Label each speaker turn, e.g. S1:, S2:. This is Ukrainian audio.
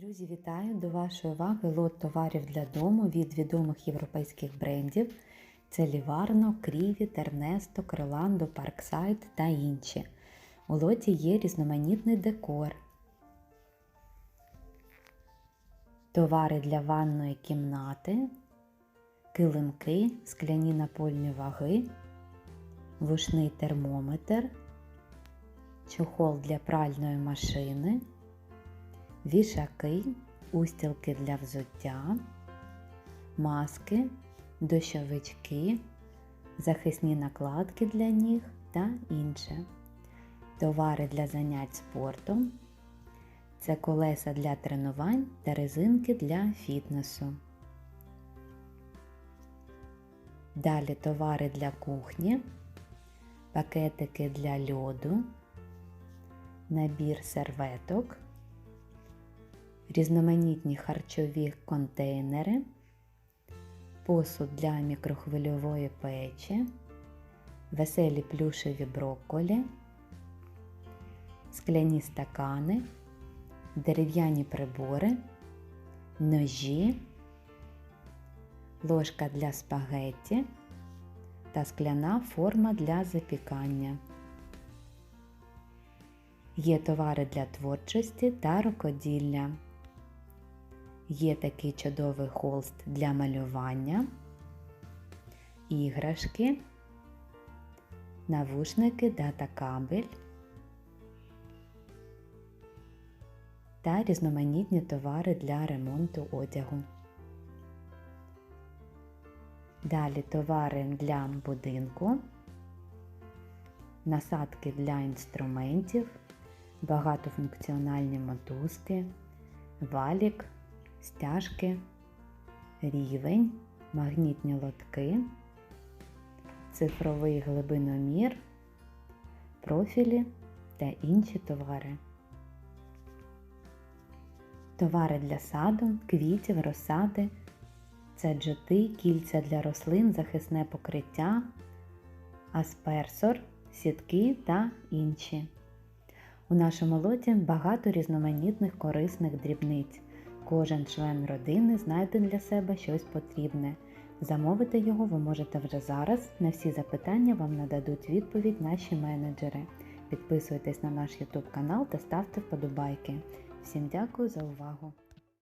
S1: Друзі, вітаю! До вашої уваги лот товарів для дому від відомих європейських брендів. Це Ліварно, Кріві, Тернесто, Криландо, Парксайд та інші. У лоті є різноманітний декор, товари для ванної кімнати, килимки, скляні напольні ваги, вушний термометр, чохол для пральної машини вішаки, устілки для взуття, маски, дощовички, захисні накладки для ніг та інше. Товари для занять спортом. Це колеса для тренувань та резинки для фітнесу. Далі товари для кухні, пакетики для льоду, набір серветок різноманітні харчові контейнери, посуд для мікрохвильової печі, веселі плюшеві брокколі, скляні стакани, дерев'яні прибори, ножі, ложка для спагетті та скляна форма для запікання. Є товари для творчості та рукоділля. Є такий чудовий холст для малювання, іграшки, навушники дата-кабель та різноманітні товари для ремонту одягу. Далі товари для будинку, насадки для інструментів, багатофункціональні мотузки, валік стяжки, рівень, магнітні лотки, цифровий глибиномір, профілі та інші товари. Товари для саду, квітів, розсади, це джоти, кільця для рослин, захисне покриття, асперсор, сітки та інші. У нашому лоті багато різноманітних корисних дрібниць. Кожен член родини знайде для себе щось потрібне. Замовити його ви можете вже зараз. На всі запитання вам нададуть відповідь наші менеджери. Підписуйтесь на наш YouTube канал та ставте вподобайки. Всім дякую за увагу!